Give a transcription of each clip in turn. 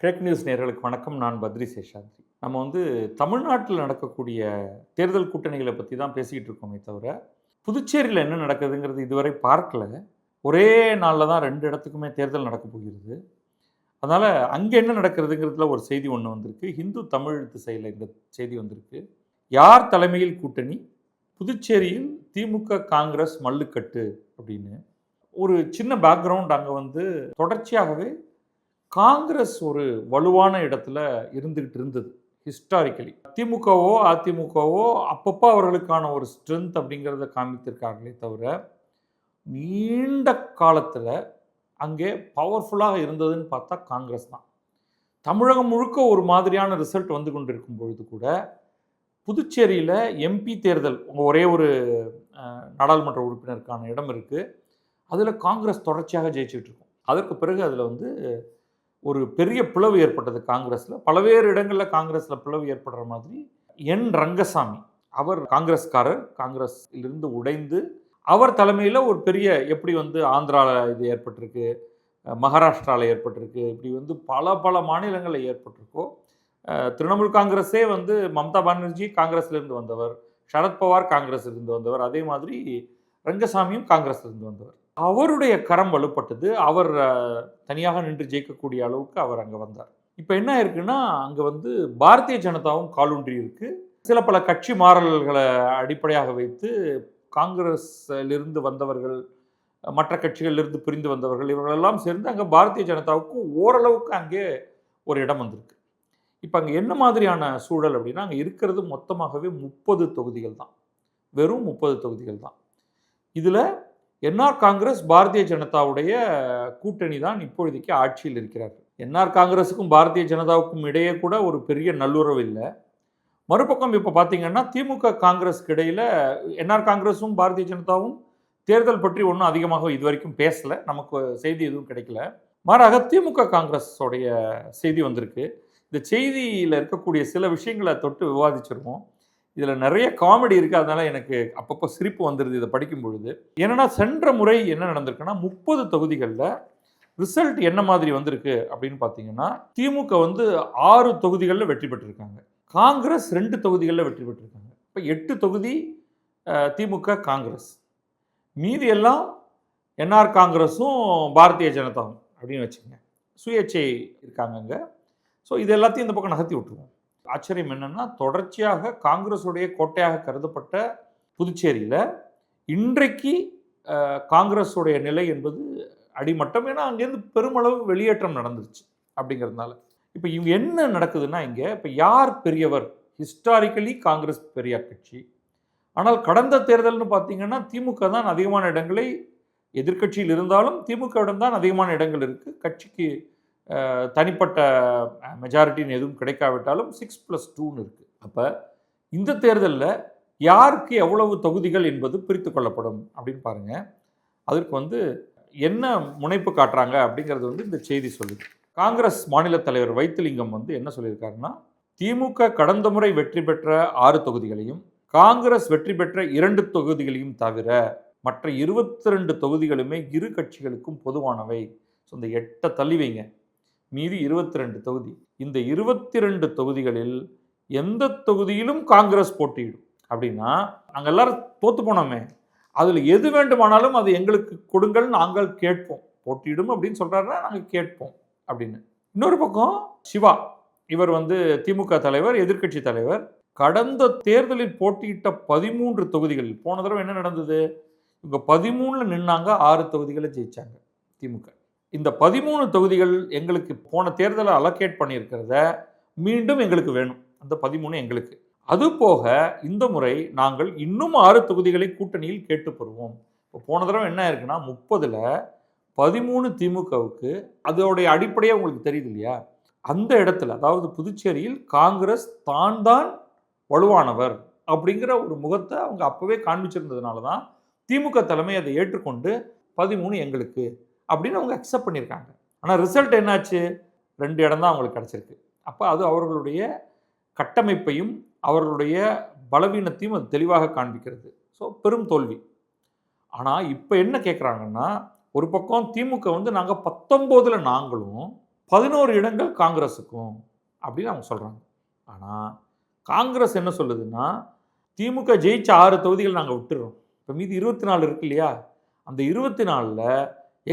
கிழக்கு நியூஸ் நேர்களுக்கு வணக்கம். நான் பத்ரி சேஷாத்ரி. நம்ம வந்து தமிழ்நாட்டில் நடக்கக்கூடிய தேர்தல் கூட்டணிகளை பற்றி தான் பேசிக்கிட்டு இருக்கோமே தவிர புதுச்சேரியில் என்ன நடக்குதுங்கிறது இதுவரை பார்க்கல. ஒரே நாளில் தான் ரெண்டு இடத்துக்குமே தேர்தல் நடக்க போகிறது. அதனால் அங்கே என்ன நடக்கிறதுங்கிறதுல ஒரு செய்தி ஒன்று வந்திருக்கு. ஹிந்து தமிழ் திசையில் இந்த செய்தி வந்திருக்கு. யார் தலைமையில் கூட்டணி? புதுச்சேரியில் திமுக காங்கிரஸ் மல்லுக்கட்டு அப்படின்னு. ஒரு சின்ன பேக்ரவுண்ட் அங்கே வந்து தொடர்ச்சியாகவே காங்கிரஸ் ஒரு வலுவான இடத்துல இருந்துக்கிட்டு இருந்தது ஹிஸ்டாரிக்கலி திமுகவோ அதிமுகவோ அப்பப்போ அவர்களுக்கான ஒரு ஸ்ட்ரென்த் அப்படிங்கிறத காமித்திருக்காங்களே தவிர நீண்ட காலத்தில் அங்கே பவர்ஃபுல்லாக இருந்ததுன்னு பார்த்தா காங்கிரஸ் தான். தமிழகம் முழுக்க ஒரு மாதிரியான ரிசல்ட் வந்து கொண்டிருக்கும் பொழுது கூட புதுச்சேரியில் எம்பி தேர்தல் ஒரே ஒரு நாடாளுமன்ற உறுப்பினருக்கான இடம் இருக்குது அதில் காங்கிரஸ் தொடர்ச்சியாக ஜெயிச்சுட்டு இருக்கும். அதற்கு பிறகு அதில் வந்து ஒரு பெரிய பிளவு ஏற்பட்டது காங்கிரஸில். பல்வேறு இடங்களில் காங்கிரஸில் பிளவு ஏற்படுற மாதிரி என் ரங்கசாமி அவர் காங்கிரஸ்காரர் காங்கிரஸிலிருந்து உடைந்து அவர் தலைமையில் ஒரு பெரிய எப்படி வந்து ஆந்திராவில் இது ஏற்பட்டிருக்கு மகாராஷ்டிராவில் ஏற்பட்டிருக்கு இப்படி வந்து பல பல மாநிலங்களில் ஏற்பட்டிருக்கோ திரிணாமுல் காங்கிரஸே வந்து மம்தா பானர்ஜி காங்கிரஸ்லேருந்து வந்தவர் சரத்பவார் காங்கிரஸ்லேருந்து வந்தவர் அதே மாதிரி ரங்கசாமியும் காங்கிரஸ்லேருந்து வந்தவர். அவருடைய கரம் வலுப்பட்டது. அவர் தனியாக நின்று ஜெயிக்கக்கூடிய அளவுக்கு அவர் அங்கே வந்தார். இப்போ என்ன இருக்குன்னா அங்கே வந்து பாரதிய ஜனதாவும் காலூன்றி இருக்கு. சில பல கட்சி மாறல்களை அடிப்படையாக வைத்து காங்கிரஸிலிருந்து வந்தவர்கள் மற்ற கட்சிகளிலிருந்து பிரிந்து வந்தவர்கள் இவர்களெல்லாம் சேர்ந்து அங்கே பாரதிய ஜனதாவுக்கு ஓரளவுக்கு அங்கே ஒரு இடம் வந்திருக்கு. இப்போ அங்கே என்ன மாதிரியான சூழல் அப்படின்னா அங்கே இருக்கிறது மொத்தமாகவே முப்பது தொகுதிகள் தான். வெறும் முப்பது தொகுதிகள் தான். இதில் என்ஆர் காங்கிரஸ் பாரதிய ஜனதாவுடைய கூட்டணி தான் இப்பொழுதைக்கு ஆட்சியில் இருக்கிறார்கள் என்ஆர் காங்கிரஸுக்கும் பாரதிய ஜனதாவுக்கும் இடையே கூட ஒரு பெரிய நல்லுறவு இல்லை. மறுபக்கம் இப்போ பார்த்தீங்கன்னா திமுக காங்கிரஸுக்கு இடையில் என்ஆர் காங்கிரஸும் பாரதிய ஜனதாவும் தேர்தல் பற்றி ஒன்றும் அதிகமாக இதுவரைக்கும் பேசலை. நமக்கு செய்தி எதுவும் கிடைக்கல. மாறாக திமுக காங்கிரஸோடைய செய்தி வந்திருக்கு. இந்த செய்தியில் இருக்கக்கூடிய சில விஷயங்களை தொட்டு விவாதிச்சிருக்கோம் இதில் நிறைய காமெடி இருக்குது அதனால் எனக்கு அப்பப்போ சிரிப்பு வந்துடுது இதை படிக்கும் பொழுது ஏன்னா சென்ற முறை என்ன நடந்திருக்குன்னா முப்பது தொகுதிகளில் ரிசல்ட் என்ன மாதிரி வந்திருக்கு அப்படின்னு பார்த்தீங்கன்னா திமுக வந்து ஆறு தொகுதிகளில் வெற்றி பெற்றிருக்காங்க. காங்கிரஸ் ரெண்டு தொகுதிகளில் வெற்றி பெற்றிருக்காங்க. இப்போ எட்டு தொகுதி திமுக காங்கிரஸ். மீதி எல்லாம் என்ஆர் காங்கிரஸும் பாரதிய ஜனதாவும் அப்படின்னு வச்சுக்கோங்க. சுயேட்சை இருக்காங்க அங்கே ஸோ இது எல்லாத்தையும் இந்த பக்கம் நகர்த்தி விட்டுருவோம். ஆச்சரியம் என்னன்னா தொடர்ச்சியாக காங்கிரஸுடைய கோட்டையாக கருதப்பட்ட புதுச்சேரியில் இன்றைக்கு காங்கிரஸுடைய நிலை என்பது அடிமட்டம். ஏன்னா அங்கேருந்து பெருமளவு வெளியேற்றம் நடந்துருச்சு அப்படிங்கிறதுனால. இப்போ இவங்க என்ன நடக்குதுன்னா இங்கே இப்போ யார் பெரியவர்? ஹிஸ்டாரிக்கலி காங்கிரஸ் பெரிய கட்சி. ஆனால் கடந்த தேர்தல்னு பார்த்தீங்கன்னா திமுக தான் அதிகமான இடங்களை எதிர்க்கட்சியில் இருந்தாலும் திமுகவிடம் தான் அதிகமான இடங்கள் இருக்குது கட்சிக்கு தனிப்பட்ட மெஜாரிட்டின்னு எதுவும் கிடைக்காவிட்டாலும் சிக்ஸ் ப்ளஸ் டூன்னு இருக்குது அப்போ இந்த தேர்தலில் யாருக்கு எவ்வளவு தொகுதிகள் என்பது பிரித்து கொள்ளப்படும் அப்படின்னு பாருங்கள் அதற்கு வந்து என்ன முனைப்பு காட்டுறாங்க அப்படிங்கிறது வந்து இந்த செய்தி சொல்லுது. காங்கிரஸ் மாநில தலைவர் வைத்திலிங்கம் வந்து என்ன சொல்லியிருக்காருன்னா திமுக கடந்த முறை வெற்றி பெற்ற ஆறு தொகுதிகளையும் காங்கிரஸ் வெற்றி பெற்ற இரண்டு தொகுதிகளையும் தவிர மற்ற இருபத்தி ரெண்டு தொகுதிகளுமே இரு கட்சிகளுக்கும் பொதுவானவை. ஸோ இந்த எட்டை தள்ளி வைங்க. மீதி இருபத்தி ரெண்டு தொகுதி. இந்த இருபத்தி ரெண்டு தொகுதிகளில் எந்த தொகுதியிலும் காங்கிரஸ் போட்டியிடும். அப்படின்னா நாங்கள் எல்லாரும் தோத்து போனோமே. அதில் எது வேண்டுமானாலும் அது எங்களுக்கு கொடுங்கள் நாங்கள் கேட்போம். போட்டியிடும் அப்படின்னு சொல்கிறாருன்னா நாங்கள் கேட்போம் அப்படின்னு. இன்னொரு பக்கம் சிவா. இவர் வந்து திமுக தலைவர் எதிர்க்கட்சி தலைவர். கடந்த தேர்தலில் போட்டியிட்ட பதிமூன்று தொகுதிகளில் போன தடவை என்ன நடந்தது? இவங்க பதிமூணில் நின்னாங்க ஆறு தொகுதிகளை ஜெயிச்சாங்க திமுக. இந்த பதிமூணு தொகுதிகள் எங்களுக்கு போன தேர்தலை அலோகேட் பண்ணியிருக்கிறத மீண்டும் எங்களுக்கு வேணும். அந்த பதிமூணு எங்களுக்கு. அது போக இந்த முறை நாங்கள் இன்னும் ஆறு தொகுதிகளை கூட்டணியில் கேட்டு பெறுவோம். இப்போ போன தடவை என்ன இருக்குன்னா முப்பதில் பதிமூணு திமுகவுக்கு அதோடைய அடிப்படையே உங்களுக்கு தெரியுது இல்லையா? அந்த இடத்துல அதாவது புதுச்சேரியில் காங்கிரஸ் தான் தான் வலுவானவர் அப்படிங்கிற ஒரு முகத்தை அவங்க அப்போவே காண்பிச்சிருந்ததுனால தான் திமுக தலைமை அதை ஏற்றுக்கொண்டு பதிமூணு எங்களுக்கு. அப்படின்னு அவங்க அக்செப்ட் பண்ணியிருக்காங்க. ஆனால் ரிசல்ட் என்னாச்சு? ரெண்டு இடம் தான் அவங்களுக்கு கிடச்சிருக்கு. அப்போ அது அவர்களுடைய கட்டமைப்பையும் அவர்களுடைய பலவீனத்தையும் அது தெளிவாக காண்பிக்கிறது. ஸோ பெரும் தோல்வி. ஆனால் இப்போ என்ன கேட்குறாங்கன்னா ஒரு பக்கம் திமுக வந்து நாங்கள் பத்தொம்போதில் நாங்களும் பதினோரு இடங்கள் காங்கிரஸுக்கும் அப்படின்னு அவங்க சொல்கிறாங்க ஆனால் காங்கிரஸ் என்ன சொல்லுதுன்னா திமுக ஜெயிச்ச ஆறு தொகுதிகள் நாங்கள் விட்டுறோம். இப்போ மீதி இருபத்தி நாலு இருக்கு இல்லையா? அந்த இருபத்தி நாலில்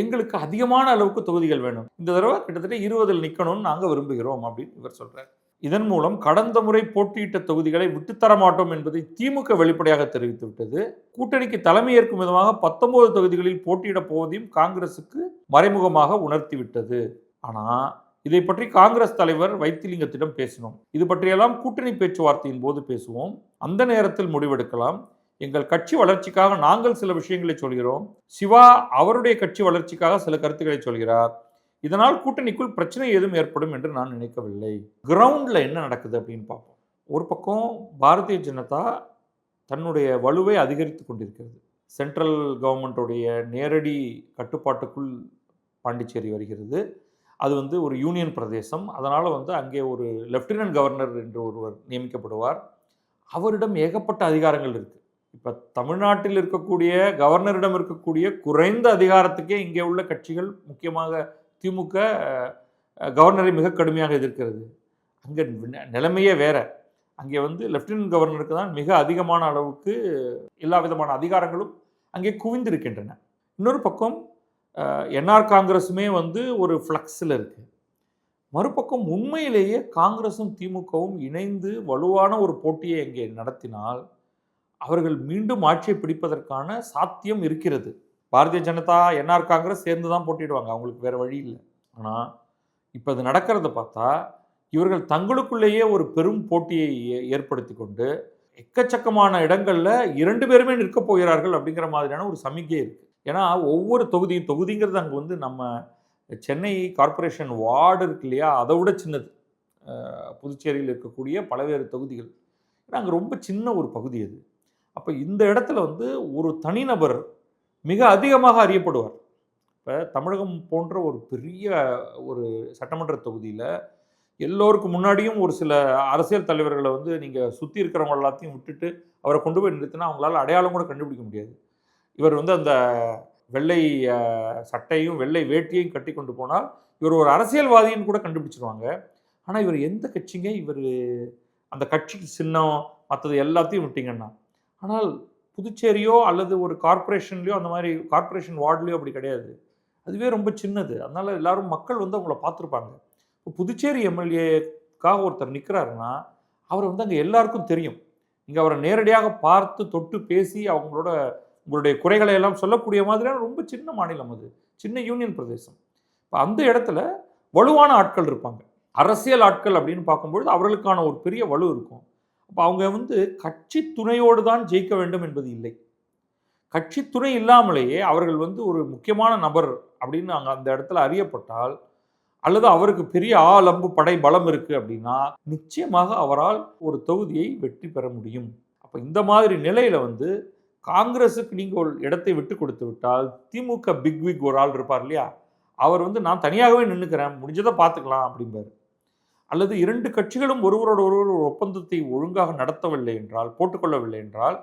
எங்களுக்கு அதிகமான அளவுக்கு தொகுதிகள் வேணும். இந்த தடவை கிட்டத்தட்ட இருபதில் நிற்கணும்னு நாங்கள் விரும்புகிறோம் அப்படின்னு இவர் சொல்கிறார் இதன் மூலம் கடந்த முறை போட்டியிட்ட தொகுதிகளை விட்டுத்தர மாட்டோம் என்பதை திமுக வெளிப்படையாக தெரிவித்து விட்டது. கூட்டணிக்கு தலைமையேற்கும் விதமாக பத்தொன்பது தொகுதிகளில் போட்டியிடப் போவதையும் காங்கிரசுக்கு மறைமுகமாக உணர்த்திவிட்டது ஆனால் இதை பற்றி காங்கிரஸ் தலைவர் வைத்திலிங்கத்திடம் பேசினோம். இது பற்றியெல்லாம் கூட்டணி பேச்சுவார்த்தையின் போது பேசுவோம். அந்த நேரத்தில் முடிவெடுக்கலாம். எங்கள் கட்சி வளர்ச்சிக்காக நாங்கள் சில விஷயங்களை சொல்கிறோம். சிவா அவருடைய கட்சி வளர்ச்சிக்காக சில கருத்துக்களை சொல்கிறார். இதனால் கூட்டணிக்குள் பிரச்சனை ஏதும் ஏற்படும் என்று நான் நினைக்கவில்லை. கிரவுண்டில் என்ன நடக்குது அப்படின்னு பார்ப்போம். ஒரு பக்கம் பாரதிய ஜனதா தன்னுடைய வலுவை அதிகரித்து கொண்டிருக்கிறது. சென்ட்ரல் கவர்மெண்ட்டுடைய நேரடி கட்டுப்பாட்டுக்குள் பாண்டிச்சேரி வருகிறது. அது வந்து ஒரு யூனியன் பிரதேசம். அதனால் வந்து அங்கே ஒரு லெஃப்டினன்ட் கவர்னர் என்று ஒருவர் நியமிக்கப்படுவார். அவரிடம் ஏகப்பட்ட அதிகாரங்கள் இருக்குது இப்போ தமிழ்நாட்டில் இருக்கக்கூடிய கவர்னரிடம் இருக்கக்கூடிய குறைந்த அதிகாரத்துக்கே இங்கே உள்ள கட்சிகள் முக்கியமாக திமுக கவர்னரை மிக கடுமையாக எதிர்க்கிறது. அங்கே நிலைமையே வேற. அங்கே வந்து லெஃப்டினன்ட் கவர்னருக்கு தான் மிக அதிகமான அளவுக்கு எல்லா விதமான அதிகாரங்களும் அங்கே குவிந்திருக்கின்றன. இன்னொரு பக்கம் என்ஆர் காங்கிரஸுமே வந்து ஒரு ஃப்ளக்ஸில் இருக்குது மறுபக்கம் உண்மையிலேயே காங்கிரஸும் திமுகவும் இணைந்து வலுவான ஒரு போட்டியை இங்கே நடத்தினால் அவர்கள் மீண்டும் ஆட்சியை பிடிப்பதற்கான சாத்தியம் இருக்கிறது. பாரதிய ஜனதா என்ஆர் காங்கிரஸ் சேர்ந்து தான் போட்டிடுவாங்க அவங்களுக்கு வேறு வழி இல்லை. ஆனால் இப்போ அது நடக்கிறத பார்த்தா இவர்கள் தங்களுக்குள்ளேயே ஒரு பெரும் போட்டியை ஏ- ஏற்படுத்தி கொண்டு எக்கச்சக்கமான இடங்களில் இரண்டு பேருமே நிற்கப் போகிறார்கள் அப்படிங்கிற மாதிரியான ஒரு சமிக்கை இருக்குது ஏன்னா ஒவ்வொரு தொகுதியும் தொகுதிங்கிறது அங்கே வந்து நம்ம சென்னை கார்ப்பரேஷன் வார்டு இருக்கு இல்லையா? அதை விட சின்னது. புதுச்சேரியில் இருக்கக்கூடிய பல்வேறு தொகுதிகள். ஏன்னா அங்கே ரொம்ப சின்ன ஒரு பகுதி அது. அப்போ இந்த இடத்துல வந்து ஒரு தனிநபர் மிக அதிகமாக அறியப்படுவார். இப்போ தமிழகம் போன்ற ஒரு பெரிய ஒரு சட்டமன்ற தொகுதியில் எல்லோருக்கும் முன்னாடியும் ஒரு சில அரசியல் தலைவர்களை வந்து நீங்கள் சுற்றி இருக்கிறவங்க எல்லாத்தையும் விட்டுட்டு அவரை கொண்டு போய் நிறுத்தினா அவங்களால அடையாளம் கூட கண்டுபிடிக்க முடியாது. இவர் வந்து அந்த வெள்ளை சட்டையும் வெள்ளை வேட்டியையும் கட்டி கொண்டு போனால் இவர் ஒரு அரசியல்வாதின்னு கூட கண்டுபிடிச்சிருவாங்க. ஆனால் இவர் எந்த கட்சிங்க? இவர் அந்த கட்சிக்கு சின்னம் மற்றது எல்லாத்தையும் விட்டிங்கன்னா ஆனால் புதுச்சேரியோ அல்லது ஒரு கார்ப்பரேஷன்லையோ அந்த மாதிரி கார்ப்பரேஷன் வார்டுலையோ அப்படி கிடையாது. அதுவே ரொம்ப சின்னது. அதனால் எல்லாரும் மக்கள் வந்து அவங்கள பார்த்துருப்பாங்க. இப்போ புதுச்சேரி எம்எல்ஏக்காக ஒருத்தர் நிற்கிறாருன்னா அவர் வந்து அங்கே எல்லாருக்கும் தெரியும். நீங்கள் அவரை நேரடியாக பார்த்து தொட்டு பேசி அவங்களோட உங்களுடைய குறைகளை எல்லாம் சொல்லக்கூடிய மாதிரியான ரொம்ப சின்ன மாநிலம் அது. சின்ன யூனியன் பிரதேசம். இப்போ அந்த இடத்துல வலுவான ஆட்கள் இருப்பாங்க. அரசியல் ஆட்கள் அப்படின்னு பார்க்கும்பொழுது அவர்களுக்கான ஒரு பெரிய வலு இருக்கும். அப்போ அவங்க வந்து கட்சி துணையோடு தான் ஜெயிக்க வேண்டும் என்பது இல்லை. கட்சி துணை இல்லாமலேயே அவர்கள் வந்து ஒரு முக்கியமான நபர் அப்படின்னு அங்கே அந்த இடத்துல அறியப்பட்டால் அல்லது அவருக்கு பெரிய ஆலம்பு படை பலம் இருக்குது அப்படின்னா நிச்சயமாக அவரால் ஒரு தொகுதியை வெற்றி பெற முடியும். அப்போ இந்த மாதிரி நிலையில் வந்து காங்கிரஸுக்கு நீங்கள் ஒரு இடத்தை விட்டு கொடுத்து விட்டால் திமுக பிக் விக் ஒரு ஆள் இருப்பார் இல்லையா? அவர் வந்து நான் தனியாகவே நின்றுக்கிறேன் முடிஞ்சதை பார்த்துக்கலாம் அப்படிம்பாரு. அல்லது இரண்டு கட்சிகளும் ஒருவரோட ஒருவர் ஒரு ஒப்பந்தத்தை ஒழுங்காக நடத்தவில்லை என்றால் போட்டுக்கொள்ளவில்லை என்றால்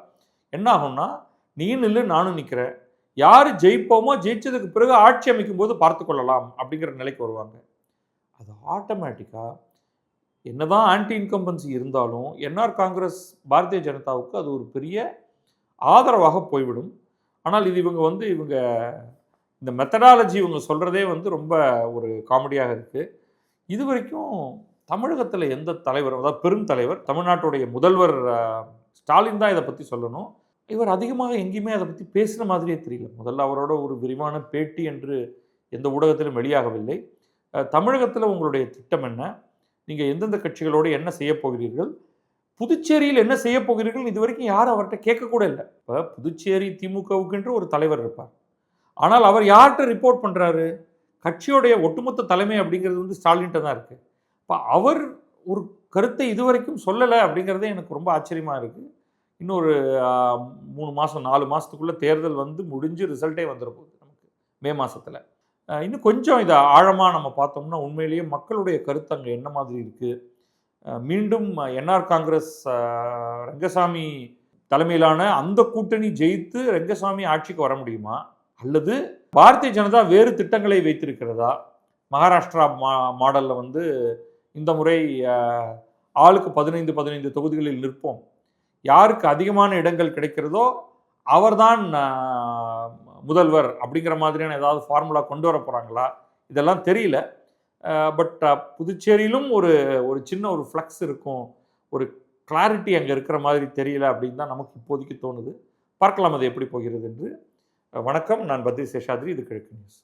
என்ன ஆகும்னா நீ நில்லு நானும் நிற்கிறேன் யார் ஜெயிப்போமோ ஜெயிச்சதுக்கு பிறகு ஆட்சி அமைக்கும் போது பார்த்து கொள்ளலாம் அப்படிங்கிற நிலைக்கு வருவாங்க. அது ஆட்டோமேட்டிக்காக என்னதான் ஆன்டி இன்கம்பன்சி இருந்தாலும் என்ஆர் காங்கிரஸ் பாரதிய ஜனதாவுக்கு அது ஒரு பெரிய ஆதரவாக போய்விடும். ஆனால் இது இவங்க வந்து இவங்க இந்த மெத்தடாலஜி இவங்க சொல்கிறதே வந்து ரொம்ப ஒரு காமெடியாக இருக்குது இது வரைக்கும் தமிழகத்தில் எந்த தலைவர் அதாவது பெரும் தலைவர் தமிழ்நாட்டுடைய முதல்வர் ஸ்டாலின் தான் இதை பற்றி சொல்லணும். இவர் அதிகமாக எங்கேயுமே அதை பற்றி பேசுன மாதிரியே தெரியல. முதல்ல அவரோட ஒரு விரிவான பேட்டி என்று எந்த ஊடகத்திலும் வெளியாகவில்லை. தமிழகத்தில் உங்களுடைய திட்டம் என்ன? நீங்கள் எந்தெந்த கட்சிகளோடு என்ன செய்ய போகிறீர்கள்? புதுச்சேரியில் என்ன செய்ய போகிறீர்கள்? இது வரைக்கும் யாரும் அவர்கிட்ட கேட்கக்கூட இல்லை. இப்போ புதுச்சேரி திமுகவுக்கென்று ஒரு தலைவர் இருப்பார். ஆனால் அவர் யார்கிட்ட ரிப்போர்ட் பண்ணுறாரு கட்சியோடைய ஒட்டுமொத்த தலைமை அப்படிங்கிறது வந்து ஸ்டாலின்கிட்ட தான் இருக்குது இப்போ அவர் ஒரு கருத்தை இதுவரைக்கும் சொல்லலை அப்படிங்கிறதே எனக்கு ரொம்ப ஆச்சரியமாக இருக்குது இன்னொரு மூணு மாதம் நாலு மாதத்துக்குள்ளே தேர்தல் வந்து முடிஞ்சு ரிசல்ட்டே வந்துட போகுது நமக்கு மே மாதத்தில் இன்னும் கொஞ்சம் இதை ஆழமாக நம்ம பார்த்தோம்னா உண்மையிலேயே மக்களுடைய கருத்து அங்கே என்ன மாதிரி இருக்குது மீண்டும் என்ஆர் காங்கிரஸ் ரங்கசாமி தலைமையிலான அந்த கூட்டணி ஜெயித்து ரங்கசாமி ஆட்சிக்கு வர முடியுமா? அல்லது பாரதிய ஜனதா வேறு திட்டங்களை வைத்திருக்கிறதா? மகாராஷ்டிரா மா மாடலில் வந்து இந்த முறை ஆளுக்கு பதினைந்து பதினைந்து தொகுதிகளில் நிற்போம். யாருக்கு அதிகமான இடங்கள் கிடைக்கிறதோ அவர்தான் முதல்வர் அப்படிங்கிற மாதிரியான ஏதாவது ஃபார்முலா கொண்டு வர போகிறாங்களா இதெல்லாம் தெரியல. பட் புதுச்சேரியிலும் ஒரு ஒரு சின்ன ஒரு ஃப்ளக்ஸ் இருக்கும். ஒரு கிளாரிட்டி அங்கே இருக்கிற மாதிரி தெரியல அப்படின்னு தான் நமக்கு இப்போதைக்கு தோணுது. பார்க்கலாம் அது எப்படி போகிறது என்று. வணக்கம். நான் பத்ரி சேஷாத்ரி. இது கிழக்கு நியூஸ்